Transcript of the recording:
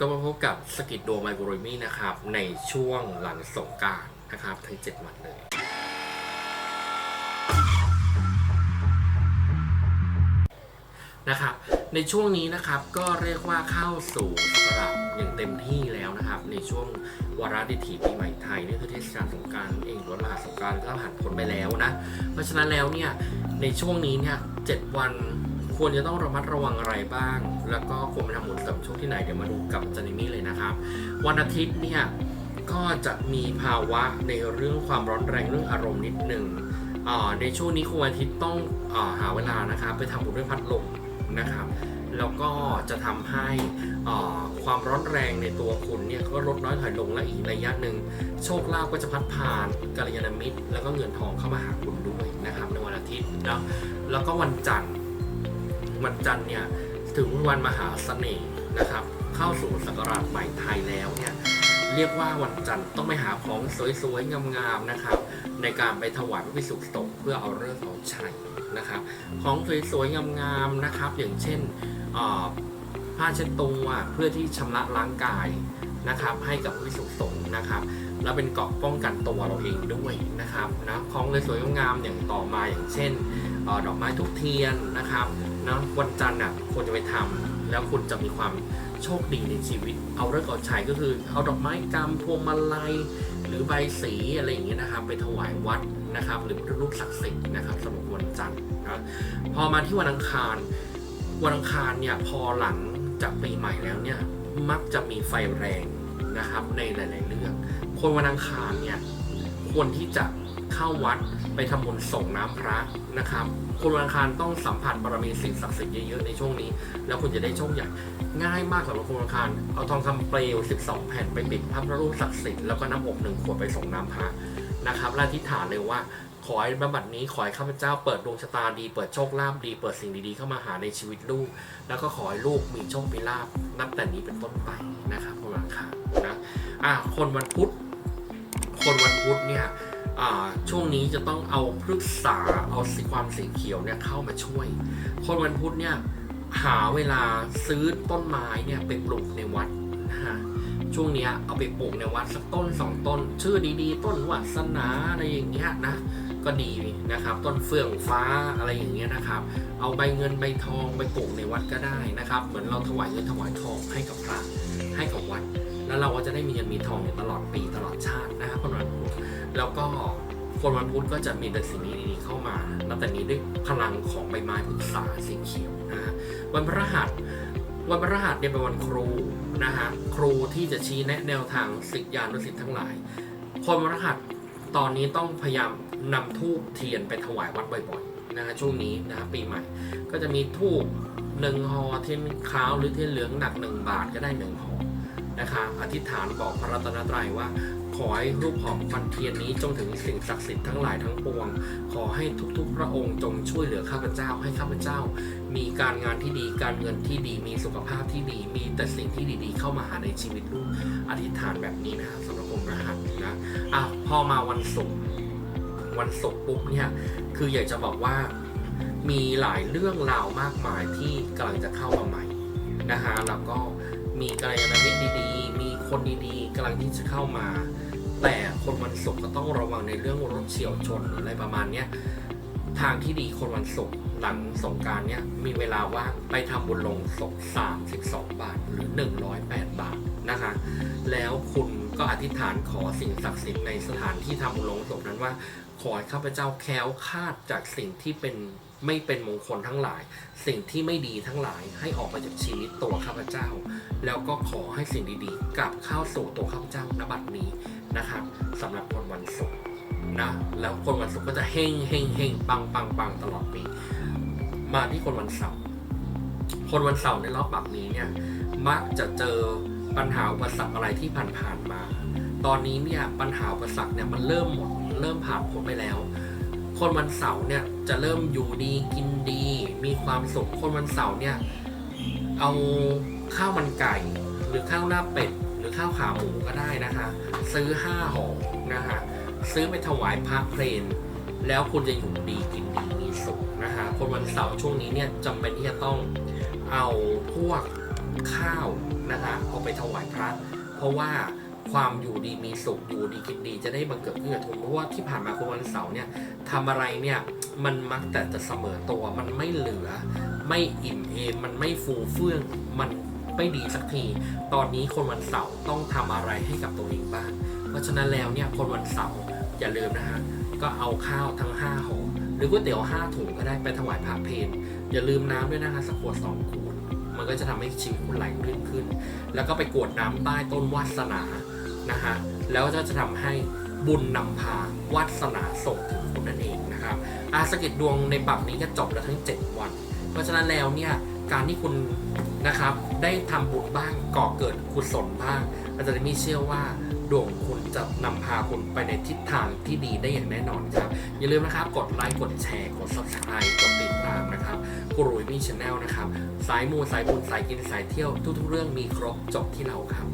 ก็มาพบกับสกิดโดไมโครมี่นะครับ ในช่วงหลังสงการนะครับ ทั้ง 7 วันเลย นะครับ ในช่วงนี้นะครับก็เรียกว่าเข้าสู่สกราชอย่างเต็มที่แล้วนะครับ ในช่วงวาระดิถีปีใหม่ไทยนี่คือเทศกาลสงการเองหรือว่ามหาสงการก็ผ่านพ้นไปแล้วนะ เพราะฉะนั้นแล้วเนี่ยในช่วงนี้เนี่ยเจ็ดวัน ควรจะต้องระมัดระวังอะไรบ้าง แล้วก็ควรไปทำบุญเสริมโชคที่ไหนเดี๋ยวมาดูกับจานิมี่เลยนะครับ วันอาทิตย์เนี่ยก็จะมีภาวะในเรื่องความร้อนแรงเรื่องอารมณ์นิดนึงอ่าในช่วงนี้คุณวันอาทิตย์ต้องอาหาเวลานะครับไปทำบุญด้วยพัดลมนะครับแล้วก็จะทำให้อ่าความร้อนแรงในตัวคุณเนี่ยก็ลดน้อยถอยลงและอีกระยะหนึ่งโชคลาภก็จะพัดผ่านกัลยาณมิตร แล้วก็เงินทองเข้ามาหาคุณด้วยนะครับในวันอาทิตย์เนาะแล้วก็วันจันทร์ วันจันทร์เนี่ยถึงวันมหาเสน่ห์นะครับ เข้าสู่ศักราชใหม่ไทยแล้วเนี่ยเรียกว่าวันจันทร์ต้องไปหาของสวยๆงามๆนะครับ ในการไปถวายพระพิสุสงฆ์เพื่อเอาเรื่องเอาชัยนะครับ ของสวยๆงามๆนะครับ อย่างเช่นผ้าเช็ดตัวเพื่อที่ชำระล้างกายนะครับ ให้กับพระพิสุสงฆ์นะครับ แล้วเป็นเกราะป้องกันตัวเราเองด้วยนะครับนะของสวยๆงามๆอย่างต่อมาอย่างเช่นออดอกไม้ทุกเทียนนะครับ นะวันจันทร์น่ะควรจะไปทำแล้วคุณจะมีความโชคดีในชีวิต เอาเรื่องเอาชัยก็คือเอาดอกไม้กำพวงมาลัยหรือใบสีอะไรอย่างเงี้ยนะครับไปถวายวัดนะครับ หรือรูปศักดิ์สิทธิ์นะครับสำหรับวันจันทร์นะพอมาที่วันอังคาร วันอังคารเนี่ยพอหลังจากปีใหม่แล้วเนี่ยมักจะมีไฟแรงนะครับในหลาย ๆ เรื่องคนวันอังคารเนี่ยควรที่จะ เข้าวัดไปทำบุญส่งน้ำพระนะครับคนวันอังคารต้องสัมผัสบารมีสิ่งศักดิ์สิทธิ์เยอะๆในช่วงนี้ แล้วคุณจะได้โชคใหญ่ง่ายมากสำหรับคนวันอังคารเอาทองคำเปลว 12 แผ่นไปปิดพระพุทธรูปศักดิ์สิทธิ์แล้วก็น้ำอบหนึ่งขวดไปส่งน้ำพระนะครับและอธิษฐานเลยว่าขอให้บำบัดนี้ขอให้ข้าพเจ้าเปิดดวงชะตาดี เปิดโชคลาภดี เปิดสิ่งดีๆเข้ามาหาในชีวิตลูก แล้วก็ขอให้ลูกมีโชคมีลาภนับแต่นี้เป็นต้นไปนะครับคนวันอังคารนะอะคนวันพุธคนวันพุธเนี่ย ช่วงนี้จะต้องเอาพฤกษาเอาสีความสีเขียวเนี่ยเข้ามาช่วย คนวันพุธเนี่ยหาเวลาซื้อต้นไม้เนี่ยไปปลูกในวัดนะฮะช่วงนี้เอาไปปลูกในวัดสักต้นสองต้น ชื่อดีๆ ต้นวัสนาอะไรอย่างเงี้ยนะก็ดีนะครับ ต้นเฟื่องฟ้าอะไรอย่างเงี้ยนะครับ เอาใบเงินใบทองไปปลูกในวัดก็ได้นะครับ เหมือนเราถวายเงินถวายทองให้กับพระให้กับวัด แล้วเราก็จะได้มีเงินมีทองอยู่ตลอดปีตลอดชาตินะครับคนวันพุธ แล้วก็คนวันพุธก็จะมีแต่สิ่งดีๆเข้ามานับแต่นี้ด้วยพลังของใบไม้พฤกษาสีเขียวนะฮะวันพฤหัสวันพฤหัสเนี่ยเป็นวันครูนะฮะครูที่จะชี้แนะแนวทางสิทธิยานุสิทธิ์ทั้งหลาย คนวันพฤหัสตอนนี้ต้องพยายามนำทูบเทียนไปถวายวัดบ่อยๆนะฮะช่วงนี้นะฮะปีใหม่ ก็จะมีทูบหนึ่งห่อเทียนขาวหรือเทียนเหลืองหนักหนึ่งบาทก็ได้หนึ่งห่อ นะคะอธิษฐานบอกพระรัตนตรัยว่า ขอให้รูปหอมควันเทียนนี้จงถึงสิ่งศักดิ์สิทธิ์ทั้งหลายทั้งปวง ขอให้ทุกๆ พระองค์จงช่วยเหลือข้าพเจ้าให้ข้าพเจ้า มีการงานที่ดีการเงินที่ดี มีสุขภาพที่ดี มีแต่สิ่งที่ดีๆ เข้ามาหาในชีวิตลูกอธิษฐานแบบนี้นะครับสำหรับองค์รหัสนะอะพอมาวันศุกร์วันศุกร์ปุ๊บเนี่ยคืออยากจะบอกว่ามีหลายเรื่องราวมากมายที่กำลังจะเข้ามาใหม่นะฮะแล้วก็ มีกัลยาณมิตรดีๆ มีคนดีๆกำลังที่จะเข้ามา แต่คนวันศุกร์ก็ต้องระวังในเรื่องรถเฉียวชนหรืออะไรประมาณเนี้ยทางที่ดีคนวันศุกร์หลังสงการเนี้ยมีเวลาว่างไปทำบุญลงศพ32 บาทหรือ 108 บาทนะคะ แล้วคุณ ก็อธิษฐานขอสิ่งศักดิ์สิทธิ์ในสถานที่ทำบุญลงศพนั้นว่า ขอให้ข้าพเจ้าแคล้วคาดจากสิ่งที่เป็นไม่เป็นมงคลทั้งหลาย สิ่งที่ไม่ดีทั้งหลายให้ออกไปจากชีวิตตัวข้าพเจ้า แล้วก็ขอให้สิ่งดีๆ กลับเข้าสู่ตัวข้าพเจ้าณบัดนี้นะครับสำหรับคนวันศุกร์นะแล้วคนวันศุกร์ก็จะเฮงเฮงเฮงปังปังปังตลอดปีมาที่คนวันเสาร์คนวันเสาร์ในรอบแบบนี้เนี่ยมักจะเจอ ปัญหาอุปสรรคอะไรที่ผ่านๆมา ตอนนี้เนี่ยปัญหาอุปสรรคเนี่ยมันเริ่มหมดเริ่มผ่านพ้นไปแล้ว คนวันเสาร์เนี่ยจะเริ่มอยู่ดีกินดี มีความสุขคนวันเสาร์เนี่ยเอาข้าวมันไก่หรือข้าวหน้าเป็ดหรือข้าวขาหมูก็ได้นะคะ ซื้อห้าห่อนะคะซื้อไปถวายพระเพลนแล้วคุณจะอยู่ดีกินดีมีสุขนะคะคนวันเสาร์ช่วงนี้เนี่ยจำเป็นที่จะต้องเอาพวก ข้าวนะคะเอาไปถวายพระ เพราะว่าความอยู่ดีมีสุขอยู่ดีกินดีจะได้บังเกิดขึ้นกับทุนเพราะว่าที่ผ่านมาคุณวันเสาร์เนี่ยทำอะไรเนี่ยมันมักแต่จะเสมอตัวมันไม่เหลือ ไม่อิ่มเอมมันไม่ฟูเฟื่องมันไม่ดีสักที ตอนนี้คนวันเสาร์ต้องทำอะไรให้กับตัวเองบ้าง เพราะฉะนั้นแล้วเนี่ยคนวันเสาร์อย่าลืมนะฮะก็เอาข้าวทั้ง5ห่อหรือก๋วยเตี๋ยว5ถุงก็ได้ไปถวายพระเพนอย่าลืมน้ำด้วยนะคะสักขวดสองขวด มันก็จะทำให้ชีวิตคุณไหลลื่นขึ้น แล้วก็ไปกรวดน้ำใต้ต้นวาสนานะฮะแล้วก็จะทำให้บุญนำพาวาสนาส่งถึงคุณนั่นเองนะครับอาสกิดดวงในบับนี้ก็จบแล้วทั้ง 7 วัน เพราะฉะนั้นแล้วเนี่ย การที่คุณนะครับ ได้ทำบุญบ้างก่อเกิดกุศลบ้างอาจารย์มีเชื่อว่าดวงคุณจะนำพาคุณไปในทิศทางที่ดีได้อย่างแน่นอนครับ อย่าลืมนะครับ กดไลค์กดแชร์กด subscribe กดติดตามนะครับกูรูมีชาแนลนะครับ สายมูสายบุญสายกินสายเที่ยวทุกๆเรื่องมีครบจบที่เราครับ